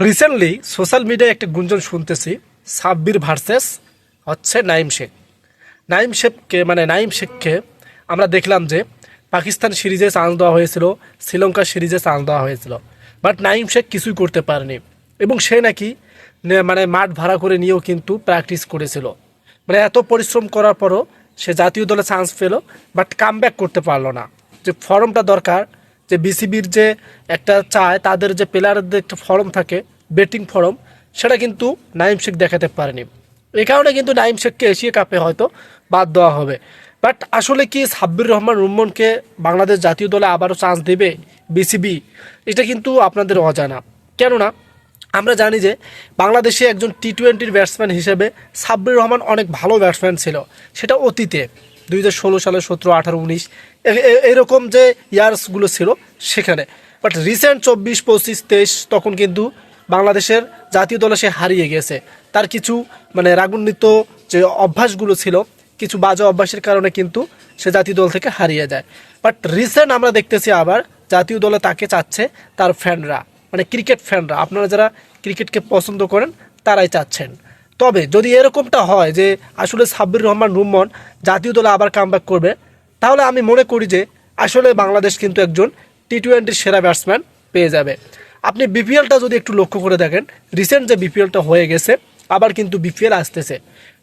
Recently social মিডিয়ায় একটা গুঞ্জন শুনতেছি, সাব্বির ভার্সেস হচ্ছে নাইম শেখ। নাইম শেখকে মানে নাইম শেখকে আমরা দেখলাম যে পাকিস্তান সিরিজে চান্স দেওয়া হয়েছিল, শ্রীলঙ্কা সিরিজে চান্স দেওয়া হয়েছিল। বাট নাইম শেখ কিছুই করতে পারেনি এবং সে নাকি মানে মাঠ ভাড়া করে নিয়েও কিন্তু প্র্যাকটিস করেছিল। মানে এত পরিশ্রম করার পরও সে জাতীয় দলে চান্স পেল বাট কাম করতে পারল না। যে ফর্মটা দরকার যে বিসিবির যে একটা চায়, তাদের যে প্লেয়ারদের একটা ফর্ম থাকে ব্যাটিং ফর্ম সেটা কিন্তু নাইম শেখ দেখাতে পারেনি। এই কারণে কিন্তু নাইম শেখকে এশিয়া কাপে হয়তো বাদ দেওয়া হবে। বাট আসলে কি সাব্বির রহমান রুম্মনকে বাংলাদেশ জাতীয় দলে আবারও চান্স দেবে বিসিবি? এটা কিন্তু আপনাদের অজানা। কেননা, আমরা জানি যে বাংলাদেশে একজন টি টোয়েন্টির ব্যাটসম্যান হিসেবে সাব্বির রহমান অনেক ভালো ব্যাটসম্যান ছিল। সেটা অতীতে। দুই হাজার ষোলো সালে সতেরো, আঠারো, উনিশ এরকম যে ইয়ার্সগুলো ছিল সেখানে। বাট রিসেন্ট চব্বিশ, পঁচিশ, তেইশ তখন কিন্তু বাংলাদেশের জাতীয় দলে সে হারিয়ে গেছে। তার কিছু মানে রাগান্বিত যে অভ্যাসগুলো ছিল, কিছু বাজে অভ্যাসের কারণে কিন্তু সে জাতীয় দল থেকে হারিয়ে যায়। বাট রিসেন্ট আমরা দেখতেছি আবার জাতীয় দলে তাকে চাচ্ছে তার ফ্যানরা মানে ক্রিকেট ফ্যানরা আপনারা যারা ক্রিকেটকে পছন্দ করেন, তারাই চাচ্ছেন। তবে যদি এরকমটা হয় যে আসলে সাব্বির রহমান রুম্মন জাতীয় দলে আবার কামব্যাক করবে, তাহলে আমি মনে করি যে আসলে বাংলাদেশ কিন্তু একজন টি টোয়েন্টির সেরা ব্যাটসম্যান পেয়ে যাবে। আপনি বিপিএলটা যদি একটু লক্ষ্য করে দেখেন রিসেন্ট যে বিপিএলটা হয়ে গেছে, আবার কিন্তু বিপিএল আসতেছে।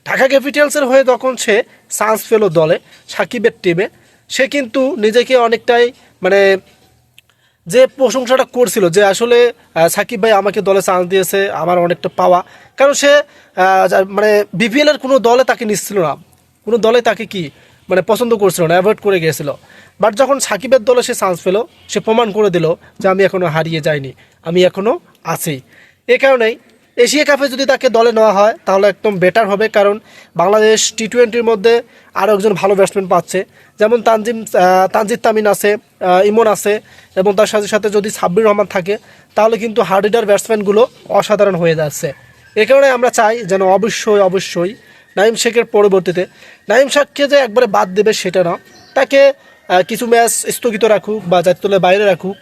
ঢাকা ক্যাপিটালসের হয়ে তখন সে চান্স পেল দলে সাকিবের টিমে সে কিন্তু নিজেকে অনেকটাই মানে যে প্রশংসাটা করছিল, যে আসলে সাকিব ভাই আমাকে দলে চান্স দিয়েছে, আমার অনেকটা পাওয়া। কারণ সে মানে বিপিএলের কোনো দলে তাকে নিচ্ছিল না। কোনো দলে তাকে কি মানে পছন্দ করছিল না অ্যাভয়েড করে গিয়েছিল। বাট যখন সাকিবের দলে সে চান্স পেল, সে প্রমাণ করে দিল যে আমি এখনও হারিয়ে যাইনি, আমি এখনও আছি। এ কারণেই এশিয়া কাপে যদি তাকে দলে নেওয়া হয়, তাহলে একদম বেটার হবে, কারণ বাংলাদেশ টি টোয়েন্টির মধ্যে আরও একজন ভালো ব্যাটসম্যান পাচ্ছে। যেমন তানজিম তানজিদ তামিন আছে ইমন আছে, এবং তার সাথে সাথে যদি সাব্বির রহমান থাকে, তাহলে কিন্তু হার্ডিডার ব্যাটসম্যানগুলো অসাধারণ হয়ে যাচ্ছে। এ কারণে আমরা চাই যেন অবশ্যই অবশ্যই নাইম শেখের পরবর্তীতে নাইম শেখকে যে একবারে বাদ দেবে সেটা না। তাকে কিছু ম্যাচ স্থগিত রাখুক বা জাতীয় বাইরে রাখুক।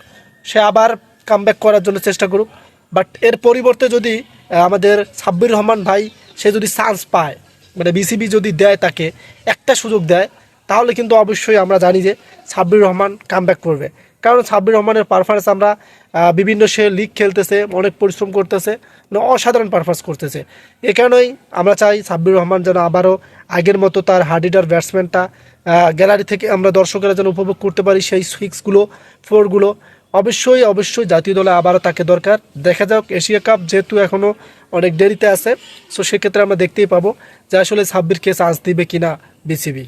সে আবার কামব্যাক করার জন্য চেষ্টা করুক। বাট এর পরিবর্তে যদি আমাদের সাব্বির রহমান ভাই, সে যদি চান্স পায় মানে বিসিবি যদি দেয় তাকে, একটা সুযোগ দেয়, তাহলে কিন্তু অবশ্যই আমরা জানি যে সাব্বির রহমান কামব্যাক করবে। কারণ সাব্বির রহমানের পারফরমেন্স আমরা বিভিন্ন সে লিগ খেলতেছে, অনেক পরিশ্রম করতেছে মানে অসাধারণ পারফরমেন্স করতেছে। এ কারণেই আমরা চাই সাব্বির রহমান যেন আবারও আগের মতো তার হার্ডিডার ব্যাটসম্যানটা গ্যালারি থেকে আমরা দর্শকেরা যেন উপভোগ করতে পারি সেই সিক্সগুলো ফোরগুলো অবশ্যই অবশ্যই জাতীয় দলে আবারও তাকে দরকার। দেখা যাক, এশিয়া কাপ যেহেতু এখনও অনেক দেরিতে আছে সো সেক্ষেত্রে আমরা দেখতেই পাবো যে আসলে সাব্বিরকে চান্স দিবে কিনা বিসিবি।